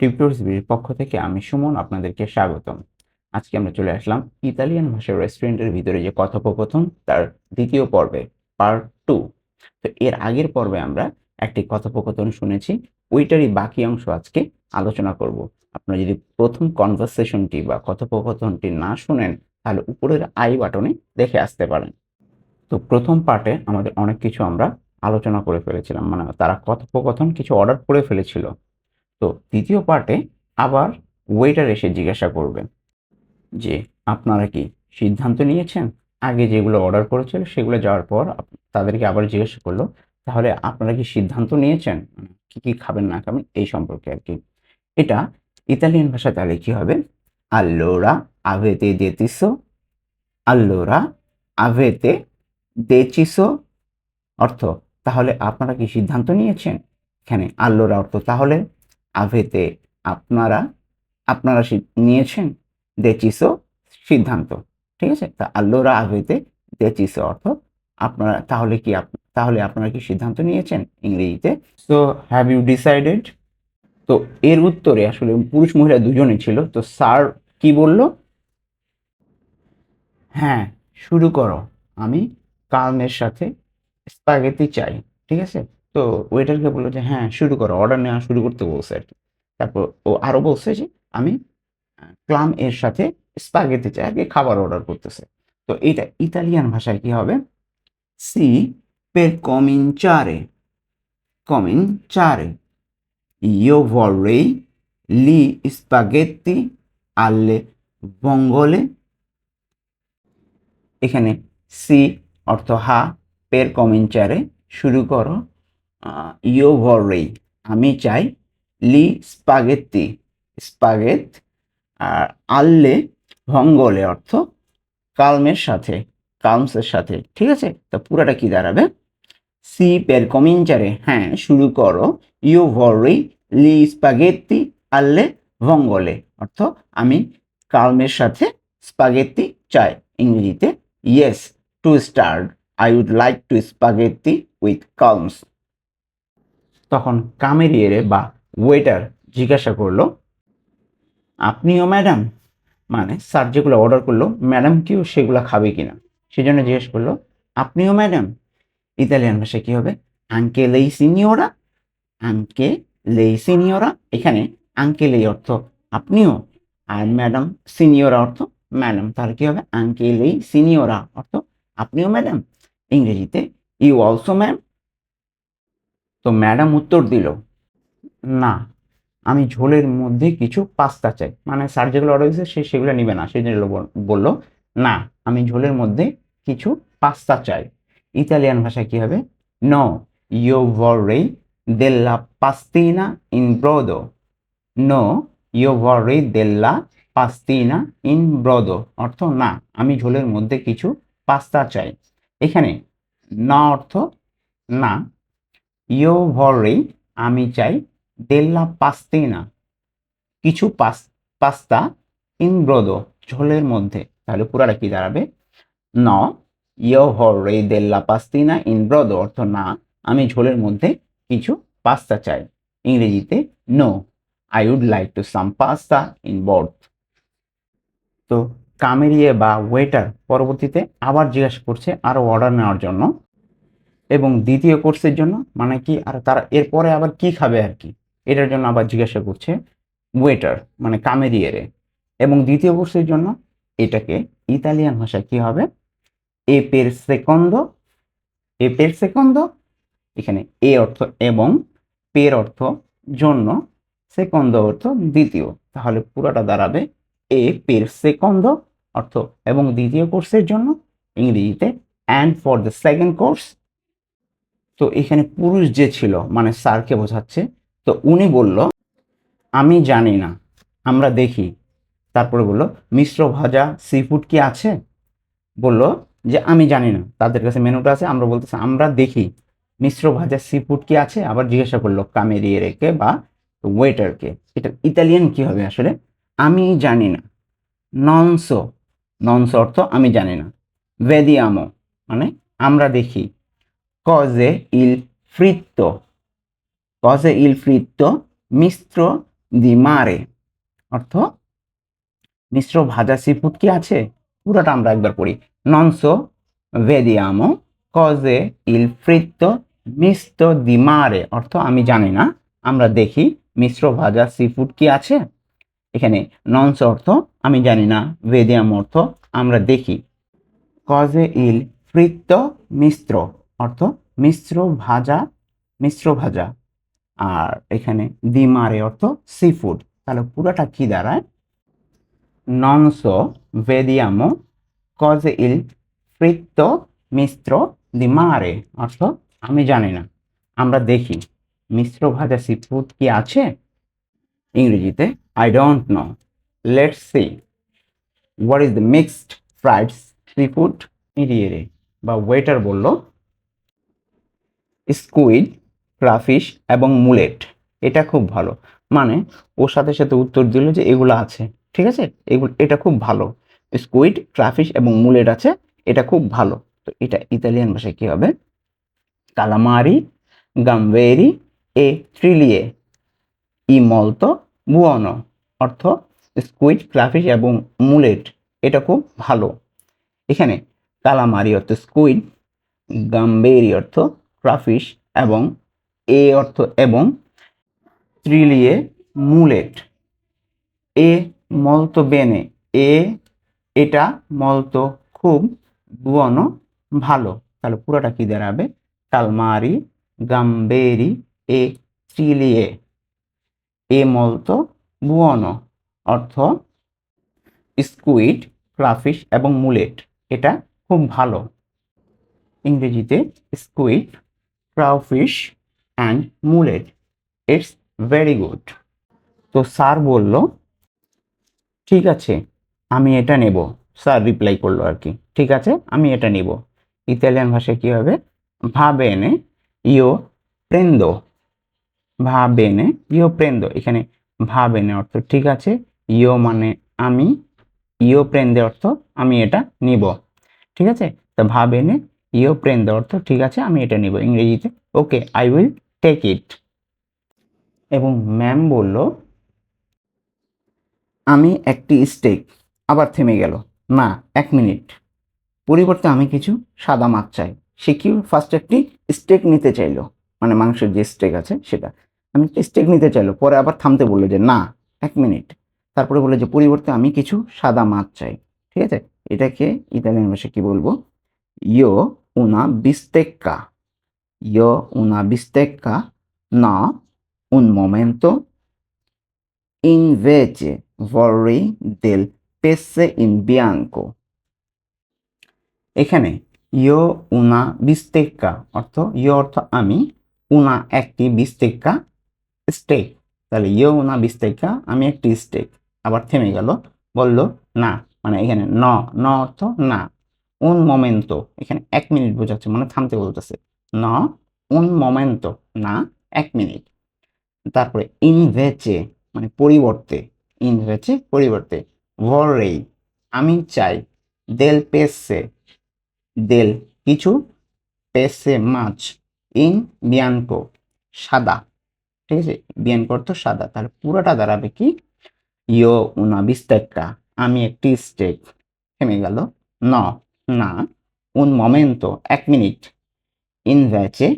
টিউটোর্স পক্ষ থেকে আমি সুমন আপনাদেরকে স্বাগতম। আজকে আমরা চলে আসলাম ইতালিয়ান ভাষার রেস্টুরেন্টের ভিতরে যে কথোপকথন, তার দ্বিতীয় পর্বে পার্ট টু তো এর আগের পর্বে আমরা একটি কথোপকথন শুনেছি, ওইটারই বাকি অংশ আজকে আলোচনা করব। আপনারা যদি প্রথম কনভারসেশনটি বা কথোপকথনটি না শুনেন, তাহলে উপরের আই বাটনে দেখে আসতে পারেন। তো প্রথম পার্টে আমাদের অনেক কিছু আমরা আলোচনা করে ফেলেছিলাম মানে তারা কথোপকথন কিছু অর্ডার করে ফেলেছিল। তো দ্বিতীয় পার্টে আবার ওয়েটার এসে জিজ্ঞাসা করবে যে, আপনারা কি সিদ্ধান্ত নিয়েছেন? আগে যেগুলো অর্ডার করেছিল সেগুলো যাওয়ার পর তাদেরকে আবার জিজ্ঞাসা করল, তাহলে আপনারা কি সিদ্ধান্ত নিয়েছেন? কি কি খাবেন, না খাবেন? এই সম্পর্কে আর কি। এটা ইতালিয়ান ভাষা তাহলে কি হবে? আল্লোরা আভেতে দেতিসো আল্লোরা আভেতে দেচিসো অর্থ, তাহলে আপনারা কি সিদ্ধান্ত নিয়েছেন? এখানে আল্লোরা অর্থ তাহলে আভেতে আপনারা আপনারা নিয়েছেন? দেচিসো সিদ্ধান্ত। ঠিক আছে? তা আল্লোরা আভেতে দেচিসো অর্থ আপনারা, তাহলে কি তাহলে আপনারা কি সিদ্ধান্ত নিয়েছেন ইংরেজিতে? সো হ্যাভ ইউ ডিসাইডেড তো এর উত্তরে আসলে পুরুষ মহিলা দুজনে ছিল। তো স্যার কি বলল? হ্যাঁ শুরু করো। আমি কালমের সাথে স্পাগেতি চাই। ঠিক আছে? তো ওয়েটারকে বলল যে হ্যাঁ শুরু করো অর্ডার নেওয়া শুরু করতে বলছে আর কি। তারপর ও আরও বলছে যে, আমি ক্লাম এর সাথে স্পাগেতি চাই আর কি খাবার অর্ডার করতেছে। তো এটা ইতালিয়ান ভাষায় কি হবে? সি per cominciare cominciare, io vorrei gli spaghetti alle বঙ্গলে এখানে সি অর্থ হা পের কমেঞ্চারে শুরু করো ইও ভরেই আমি চাই লি স্পাগেত্তি। স্পাগেত, আর আল্লে ভঙ্গলে অর্থ কালমের সাথে, কালমসের সাথে। ঠিক আছে? তো পুরাটা কি দাঁড়াবে? সি পের কমিঞ্চারে হ্যাঁ শুরু করো। ইও ভরেই লি স্পাগেত্তি, আল্লে ভঙ্গলে। অর্থ আমি কালমের সাথে স্পাগেত্তি চাই। ইংরেজিতে yes to start I would like to spaghetti with clams তখন কামেরিয়েরে বা ওয়েটার জিজ্ঞাসা করল, আপনিও ম্যাডাম মানে স্যার যেগুলো অর্ডার করল ম্যাডাম কেউ সেগুলো খাবে কিনা? সেই জন্য জিজ্ঞেস করল, আপনিও ম্যাডাম ইতালিয়ান ভাষায় কী হবে? আঙ্কে লেই সিনিয়রা আঙ্কে লেই সিনিয়রা এখানে আঙ্কে লেই অর্থ আপনিও? আর ম্যাডাম সিনিয়রা অর্থ ম্যাডাম তাহলে কি হবে? আঙ্কে লেই সিনিয়রা অর্থ আপনিও ম্যাডাম ইংরেজিতে ইউ অলসো ম্যাম তো ম্যাডাম উত্তর দিল, না, আমি ঝোলের মধ্যে কিছু পাস্তা চাই। মানে স্যার যেগুলো অর্ডার দিয়েছে, সে সেগুলো নিবে না। বল- বলল, না, আমি ঝোলের মধ্যে কিছু পাস্তা চাই। ইতালিয়ান ভাষায় কি হবে? নো ইও vorrei della pastina in brodo নো ইও vorrei della pastina ইন brodo অর্থ, না, আমি ঝোলের মধ্যে কিছু পাস্তা চাই। এখানে, না অর্থ, না ইও vorrei আমি চাই দেল্লা পাস্তিনা। কিছু পাস, পাস্তা ইন ব্রোদো, ঝোলের মধ্যে। তাহলে পুরাটা কি দাঁড়াবে? ন, ইও হরে দেল্লা পাস্তিনা ইন ব্রোদো, অর্থ না, আমি ঝোলের মধ্যে কিছু পাস্তা চাই। ইংরেজিতে no, I would like to some pasta in broth. তো কামেরিয়ে বা ওয়েটার পরবর্তীতে আবার জিজ্ঞাসা করছে আরও অর্ডার নেওয়ার জন্য। এবং দ্বিতীয় কোর্সের জন্য মানে কি, আর তারা এরপরে আবার কি খাবে আর কি? এটার জন্য আবার জিজ্ঞাসা করছে ওয়েটার মানে কামেরিয়ারে। এবং দ্বিতীয় কোর্সের জন্য এটাকে ইতালিয়ান ভাষায় কি হবে? এ পের সেকন্দ এ পের সেকন্দ এখানে এ অর্থ এবং পের অর্থ জন্য সেকন্দ অর্থ দ্বিতীয়। তাহলে পুরোটা দাঁড়াবে এ পের সেকন্দ অর্থ এবং দ্বিতীয় কোর্সের জন্য ইংরেজিতে and for the second course তো এখানে পুরুষ যে ছিল মানে স্যারকে বোঝাচ্ছে, তো উনি বলল, আমি জানি না, আমরা দেখি। তারপরে বলল, মিশ্র ভাজা সি ফুড কি আছে? বলল যে, আমি জানি না, তাদের কাছে মেনুটা আছে, আমরা বলতেছি, আমরা দেখি। মিশ্র ভাজা সি ফুড কি আছে? আবার জিজ্ঞাসা করল, কামেরিয়েরেকে বা ওয়েটারকে এটা ইতালিয়ান কি হবে আসলে? আমি জানি না। ননসো। ননসো অর্থ, আমি জানি না। ভেদিয়ামো। মানে আমরা দেখি। Cose il fritto. Cose il fritto মিশ্র দি মারে অর্থ, মিশ্র ভাজা সি ফুড কি আছে? পুরোটা আমরা একবার পড়ি। ননসো ভেদিয়ামো কজে ইল ফ্রিত্তো মিস্তো দি মারে অর্থ, আমি জানি না, আমরা দেখি মিশ্র ভাজা সি ফুড কি আছে? এখানে ননস অর্থ, আমি জানি না ভেদিয়াম অর্থ, আমরা দেখি। কজে ইল ফ্রিত্ত মিশ্র অর্থ মিশ্র ভাজা মিশ্র ভাজা। আর এখানে দিমারে অর্থ সি ফুড তাহলে পুরোটা কি দাঁড়ায়? ননসো ভেদিয়ামো কজে ইল ফ্রিত্ত মিশ্র দিমারে অর্থ আমি জানি না। আমরা দেখি। মিশ্র ভাজা সি ফুড কি আছে? ইংরেজিতে I don't know let's see what is the mixed fried sea food ইডিয়েরে বা ওয়েটার বলল স্কুইড, ক্রাফিশ এবং মুলেট। এটা খুব ভালো। মানে ওর সাথে সাথে উত্তর দিল যে এগুলো আছে, ঠিক আছে? এগুলো, এটা খুব ভালো। স্কুইড, ক্রাফিশ এবং মুলেট আছে, এটা খুব ভালো। তো এটা ইতালিয়ান ভাষায় কী হবে? কালামারি গামভেরি এ ট্রিলিয়ে ই মলতো বুয়নো অর্থ, স্কুইড, ক্রাফিশ এবং মুলেট, এটা খুব ভালো। এখানে কালামারি অর্থ স্কুইড গাম্বেরি অর্থ ক্রাফিশ এবং এ অর্থ এবং ত্রিলিয়ে মুলেট। এ মলতো বেনে। এ, এটা মলতো খুব বুয়নো ভালো। তাহলে পুরোটা কি দাঁড়াবে? কালমারি, গাম্বেরি, এ ত্রিলিয়ে। এ মলতো বুয়নো অর্থ স্কুইড, ক্রাফিশ এবং মুলেট। এটা খুব ভালো। ইংরেজিতে squid crayfish and mullet it's very good তো স্যার বলল, ঠিক আছে, আমি এটা নেব। স্যার রিপ্লাই করল আর কি, ঠিক আছে, আমি এটা নেব। ইতালিয়ান ভাষায় কী হবে? ভাবে এনে ইও প্রেন্দো। ভাবে এনে ইও প্রেন্দো, এখানে ভা এনে অর্থ ঠিক আছে ইও মানে আমি ইও প্রেন্দে অর্থ আমি এটা নিব। ঠিক আছে? তা ভা বেনে ইও প্রেন্দে অর্থ ঠিক আছে, আমি এটা নিব ইংরেজিতে। Okay I will take it এবং ম্যাম বলল, আমি একটি স্টেক আবার থেমে গেল। না, এক মিনিট পরিবর্তে আমি কিছু সাদা মাছ চাই। সে কি ফার্স্ট একটি স্টেক নিতে চাইলো? মানে মাংসের যে স্টেক আছে সেটা। আমি একটি স্টেক নিতে চাইলো। পরে আবার থামতে বলল যে, না, এক মিনিট তারপরে বলল যে, পরিবর্তে আমি কিছু সাদা মাছ চাই। ঠিক আছে? এটাকে ইতালিয়ান ভাষায় কি বলব? ইয়ো উনা বিস্তেক্কা ইয়ো উনা বিস্তেক্কা না un momento. Invece vorrei del pesce in bianco. এখানে ইয়ো উনা বিস্তেক্কা অর্থ ইয়ো অর্থ আমি উনা একটি বিস্তেক্কা স্টেক তাহলে ইয়ো উনা বিস্তেক্কা আমি একটি স্টেক আবার থেমে গেল বলল না মানে এখানে ন ন অর্থ না উন মোমেন্টো এখানে এক মিনিট বোঝাচ্ছে মানে থামতে বলতেছে। ন উন মোমেন্টো না, এক মিনিট। তারপরে ইনভেচে মানে পরিবর্তে ইনভেচে পরিবর্তে। ভরেই আমি চাই দেল পেসে দেল কিছু পেসে মাছ ইন বিয়ানকো সাদা। ঠিক আছে? বিয়ানকো অর্থ সাদা। তাহলে পুরোটা দাঁড়াবে কি? ইয়ো উনা বিস্তেক্কা আমি একটি স্টেক থেমে গেল। ন না উন মোমেন্টো এক মিনিট ইনভেচে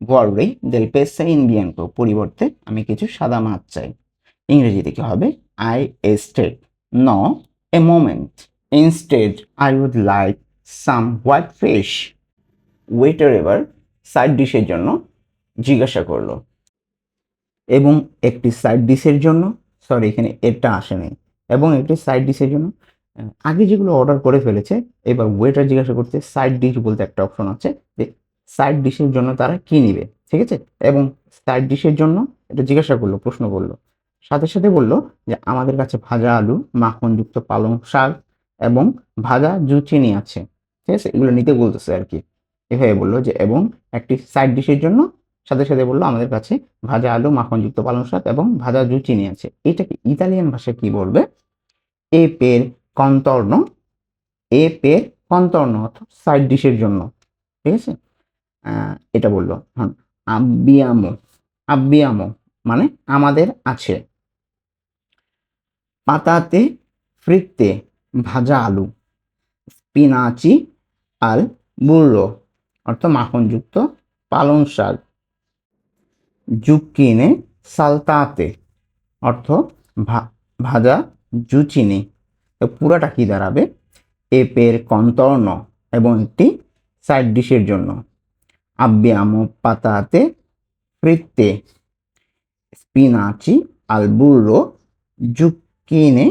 ভরবে দেল পেসে ইন বিয়ানকো পরিবর্তে আমি কিছু সাদা মাছ চাই। ইংরেজিতে কি হবে? I এস্টেড on a moment instead I would like some white fish waiter এবার সাইড ডিশের জন্য জিজ্ঞাসা করল। এবং একটি সাইড ডিশের জন্য সরি এখানে এটা আসে নাই। এবং একটি সাইড ডিশের জন্য আগে যেগুলো অর্ডার করে ফেলেছে, এবার ওয়েটার জিজ্ঞাসা করতে সাইড ডিশ বলতে একটা অপশন আছে, যে সাইড ডিশের জন্য তারা কি নিবে, ঠিক আছে? এবং সাইড ডিশের জন্য এটা জিজ্ঞাসা করল, প্রশ্ন করল। সাথে সাথে বলল যে, আমাদের কাছে ভাজা আলু, মাখনযুক্ত পালং শাক এবং ভাজা জুচিনি আছে। ঠিক আছে? এগুলো নিতে বলতেছে আর কি এভাবে বলল যে, এবং একটি সাইড ডিশের জন্য, সাথে সাথে বলল, আমাদের কাছে ভাজা আলু, মাখনযুক্ত পালং শাক এবং ভাজা জুচিনি আছে। এটাকে ইতালিয়ান ভাষায় কি বলবে? এ পের কন্তর্ণ, এ পে কন্তর্ণ অর্থাৎ সাইড ডিশের জন্য, ঠিক আছে? এটা বলল হ্যাঁ আব্বিয়ামো আব্বিয়ামো মানে আমাদের আছে। পাতাতে ফ্রিতে ভাজা আলু, স্পিনাচি আল বুর্রো অর্থ মাখনযুক্ত পালং শাক। জুকিনে সালতাতে অর্থ ভাজা জুচিনি। পুরাটা কি দাঁড়াবে? এপের কন্তর্ণ এবং একটি সাইড ডিশের জন্য। আব্বিয়ামো পাতাতে ফ্রিতে স্পিনাচি, আলবুরো জুকিনে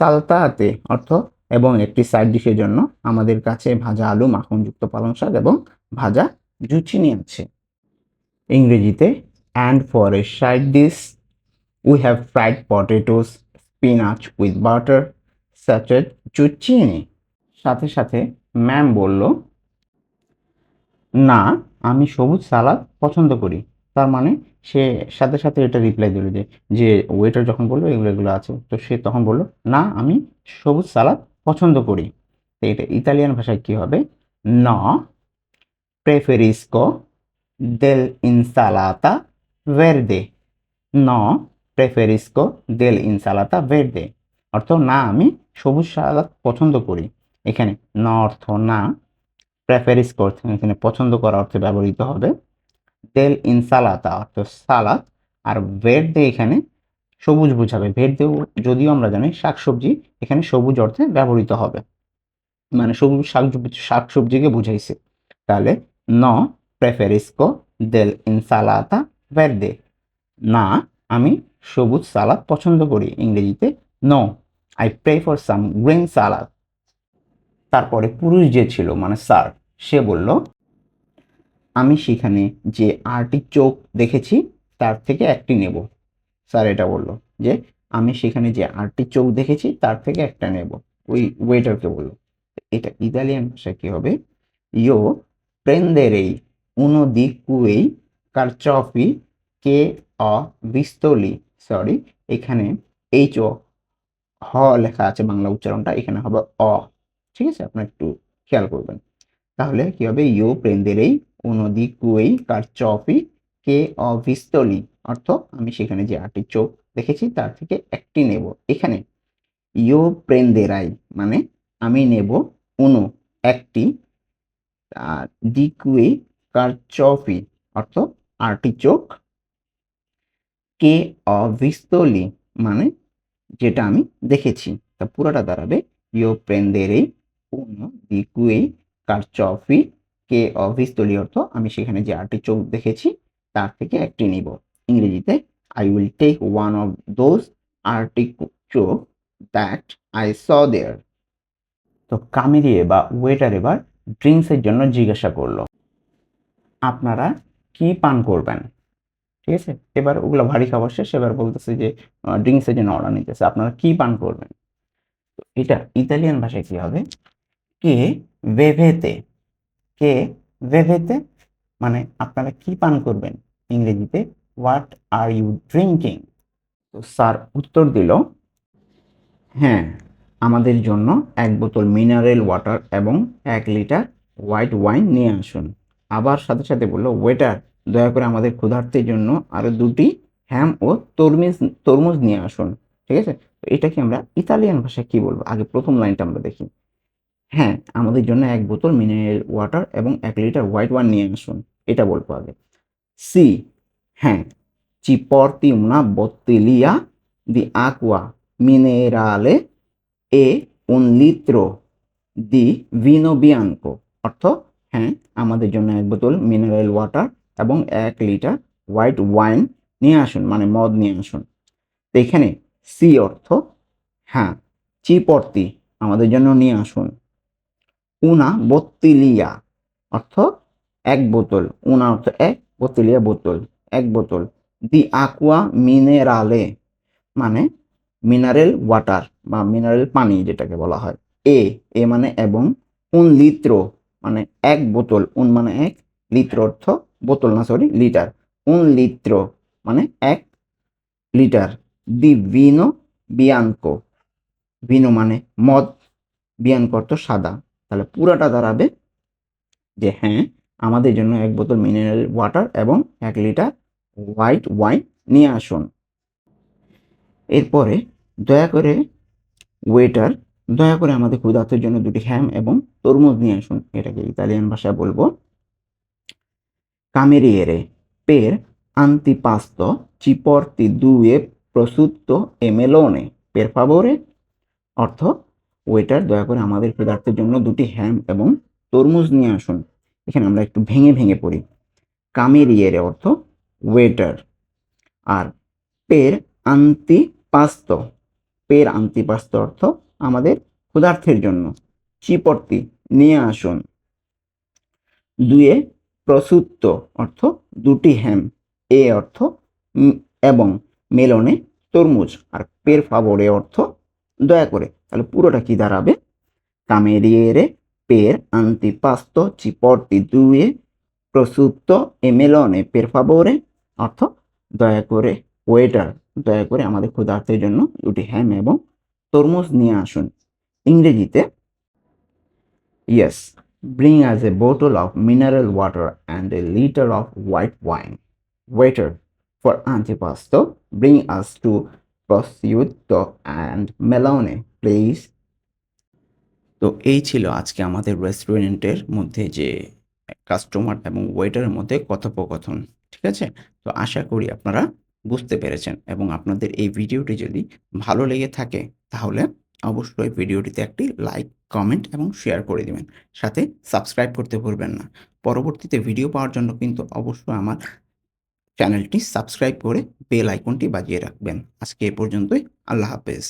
সালতাতে, অর্থ, এবং একটি সাইড ডিশের জন্য আমাদের কাছে ভাজা আলু, মাখনযুক্ত পালং শাক এবং ভাজা জুচিনি আছে। ইংরেজিতে and for a side dish we have fried potatoes spinach with butter sauteed zucchini সাথে সাথে ম্যাম বলল, না, আমি সবুজ সালাদ পছন্দ করি। তার মানে সে সাথে সাথে এটা রিপ্লাই দিল যে যে ওয়েটার যখন বলল, এগুলো এগুলো আছে। তো সে তখন বলল, না, আমি সবুজ সালাদ পছন্দ করি। তো এটা ইতালিয়ান ভাষায় কি হবে? ন প্রেফেরিসকো দেল ইনসালাতা ভেরদে ন প্রেফেরিসকো দেল ইনসালাতা ভেরদে অর্থ না, আমি সবুজ সালাদ পছন্দ করি। এখানে ন অর্থ না প্রেফেরিস করতে এখানে পছন্দ করা অর্থে ব্যবহৃত হবে তেল ইন ইনসালাতা অর্থ সালাদ। আর ভেরদে এখানে সবুজ বোঝাবে। ভেরদে যদিও আমরা জানি শাকসবজি এখানে সবুজ অর্থে ব্যবহৃত হবে। মানে সবুজ শাক শাকসবজিকে বুঝাইছে। তাহলে ন প্রেফেরিসকো দেল ইনসালাতা ভেরদে না, আমি সবুজ সালাদ পছন্দ করি। ইংরেজিতে no I prefer some green salad তারপরে পুরুষ যে ছিল মানে স্যার সে বলল, আমি সেখানে যে আরটি চোখ দেখেছি, তার থেকে একটি নেব। স্যার এটা বলল যে, আমি সেখানে যে আরটি চোখ দেখেছি, তার থেকে একটা নেব। ওই ওয়েটারকে বলল। এটা ইতালিয়ান ভাষায় কী হবে? ইয়ো প্রেন্দেরেই উনো দি কুয়েই কারচফি কে অ বিস্তলি সরি এখানে এইচ হ লেখা আছে বাংলা উচ্চারণটা, এখানে হবে অ। ঠিক আছে? আপনার একটু খেয়াল করবেন। তাহলে কি হবে? ইউ প্রেন্দেরেই উনদি কুয়েই কার চফি কে অভিস্তলি অর্থ আমি সেখানে যে আটটি চোখ দেখেছি, তার থেকে একটি নেব। এখানে ইউ প্রেন্দেরাই মানে আমি নেব উনো, একটি। আর দিকুয়ে কার চফি অর্থ আটটি চোখ। কে অভিস্তলি মানে যেটা আমি দেখেছি। তা পুরোটা দাঁড়াবে ইউ প্রেন্দেরেই di cui carciofi কে অভিস্তলি অর্থ আমি সেখানে যে আটটি চোখ দেখেছি, তার থেকে একটি নিব। ইংরেজিতে I will take one of those artichokes that I saw there তো কামিরিয়ে বা ওয়েটার এবার ড্রিঙ্কসের জন্য জিজ্ঞাসা করল। আপনারা কি পান করবেন? ঠিক আছে? এবার ওগুলো ভারী খাবার শেষ, এবার বলতেছে যে ড্রিঙ্কসের জন্য অর্ডার নিতেছে। আপনারা কি পান করবেন? এটা ইতালিয়ান ভাষায় কি হবে? কে ভেভেতে। কে ভেভেতে? মানে আপনারা কি পান করবেন ইংরেজিতে? হোয়াট আর ইউ ড্রিঙ্কিং তো স্যার উত্তর দিল হ্যাঁ আমাদের জন্য এক বোতল মিনারেল ওয়াটার এবং এক লিটার হোয়াইট ওয়াইন নিয়ে আসুন। আবার সাথে সাথে বলল ওয়েটার দয়া করে আমাদের ক্ষুধার্তের জন্য আরও দুটি হ্যাম ও তরমুজ তরমুজ নিয়ে আসুন, ঠিক আছে? তো এটাকে আমরা ইতালিয়ান ভাষায় কি বলব? আগে প্রথম লাইনটা আমরা দেখি। হ্যাঁ আমাদের জন্য এক বোতল মিনারেল ওয়াটার এবং এক লিটার হোয়াইট ওয়ান নিয়ে আসুন, এটা বলব আগে। সি হ্যাঁ ci porti বত্তিলিয়া দি আকুয়া acqua এ un litro di vino অর্থ হ্যাঁ আমাদের জন্য এক বোতল মিনারেল ওয়াটার এবং এক লিটার হোয়াইট ওয়াইন নিয়ে আসুন মানে মদ নিয়ে আসুন। তো এখানে সি অর্থ হ্যাঁ চিপর্তি আমাদের জন্য নিয়ে আসুন। উনা বত্তিলিয়া অর্থ এক বোতল, উনা অর্থ এক বত্তিলিয়া বোতল, এক বোতল। দি আকুয়া মিনেরালে মানে মিনারেল ওয়াটার বা মিনারেল পানি যেটাকে বলা হয়। এ এ মানে এবং উন লিত্র মানে এক বোতল, উন মানে এক লিত্র অর্থ বোতল না সরি লিটার উন লিত্র মানে এক লিটার দি ভিনো বিয়ানকো ভিনো মানে মদ বিয়ানকো অর্থ সাদা। তাহলে পুরাটা দাঁড়াবে যে হ্যাঁ আমাদের জন্য এক বোতল মিনারেল ওয়াটার এবং এক লিটার হোয়াইট ওয়াইন নিয়ে আসুন। এরপরে দয়া করে ওয়েটার দয়া করে আমাদের ক্ষুধার্তের জন্য দুটি হ্যাম এবং তরমুজ নিয়ে আসুন। এটাকে ইতালিয়ান ভাষায় বলব। কামেরিয়েরে। পের antipasto ci porti due prosciutto e melone per favore? অর্থ ওয়েটার দয়া করে আমাদের ক্ষুধার্তের জন্য দুটি হ্যাম এবং তরমুজ নিয়ে আসুন। এখানে আমরা একটু ভেঙে ভেঙে পড়ি। কামেরিয়েরে অর্থ ওয়েটার আর পের আন্তিপাস্ত। পের আন্তিপাস্ত অর্থ আমাদের ক্ষুধার্থের জন্য। চিপর্তি নিয়ে আসুন। দুয়ে প্রসুত্ত অর্থ দুটি হ্যাম এ অর্থ এবং মেলনে তরমুজ, আর পের ফাবরে অর্থ দয়া করে। তাহলে পুরোটা কি দাঁড়াবে? কামেরিয়েরে পের আন্তিপাস্তো চিপর্তি দুয়ে প্রসুত্ত এ মেলনে পের ফাভরে অর্থ দয়া করে। ওয়েটার, দয়া করে আমাদের ক্ষুধার্তের জন্য দুটি হ্যাম এবং তরমুজ নিয়ে আসুন। ইংরেজিতে yes bring us a bottle of mineral water and a litre of white wine waiter for antipasto bring us to prosciutto and মেলনে please তো এই ছিল আজকে আমাদের রেস্টুরেন্টের মধ্যে যে কাস্টমার এবং ওয়েটারের মধ্যে কথোপকথন, ঠিক আছে? তো আশা করি আপনারা বুঝতে পেরেছেন এবং আপনাদের এই ভিডিওটি যদি ভালো লেগে থাকে, তাহলে অবশ্যই ভিডিওটিতে একটি লাইক কমেন্ট এবং শেয়ার করে দিবেন। সাথে সাবস্ক্রাইব করতে ভুলবেন না। পরবর্তীতে ভিডিও পাওয়ার জন্য কিন্তু অবশ্যই আমার চ্যানেলটি সাবস্ক্রাইব করে বেল আইকনটি বাজিয়ে রাখবেন। আজকে এ পর্যন্তই। আল্লাহ হাফেজ।